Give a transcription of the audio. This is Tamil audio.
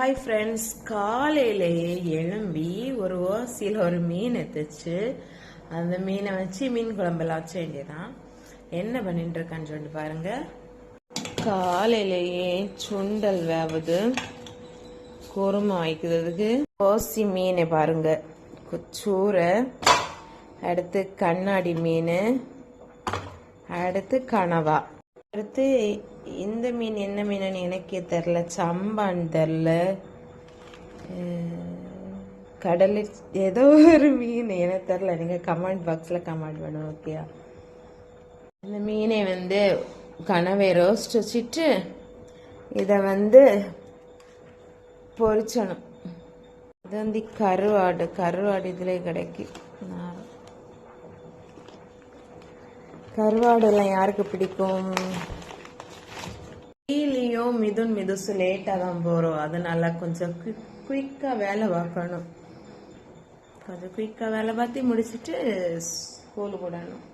ஹாய் ஃப்ரெண்ட்ஸ் காலையிலேயே எழும்பி ஒரு ஓசியில் ஒரு மீன் எடுத்துச்சு. அந்த மீனை வச்சு மீன் குழம்பெல்லாம் வச்ச வேண்டியதான் என்ன பண்ணிட்டு இருக்கான்னு சொல்லிட்டு பாருங்க. காலையிலேயே சுண்டல் வேவுது. குருமா வைக்கிறதுக்கு ஓசி மீனை பாருங்க. சூரை அடுத்து கண்ணாடி மீன் அடுத்து கனவா. அடுத்து இந்த மீன் என்ன மீனுன்னு எனக்கே தெரில சம்பான்னு தெரில கடல் ஏதோ ஒரு மீன் எனக்கு தெரில நீங்கள் கமெண்ட் பாக்ஸில் கமெண்ட் பண்ணுவோம் ஓகேயா இந்த மீனை வந்து கனவை ரோஸ்ட் வச்சுட்டு இதை வந்து பொரிச்சணும். இது வந்து கருவாடு கருவாடு இதில் கிடைக்கும். நான் கருவாடெல்லாம் யாருக்கு பிடிக்கும்? டீலியும் மிதுன் மிதுசு லேட்டாக தான் போகிறோம் அதனால கொஞ்சம் குயிக்காக வேலை பார்க்கணும். கொஞ்சம் குயிக்காக வேலை பார்த்து முடிச்சுட்டு ஸ்கூலுக்கு விடணும்.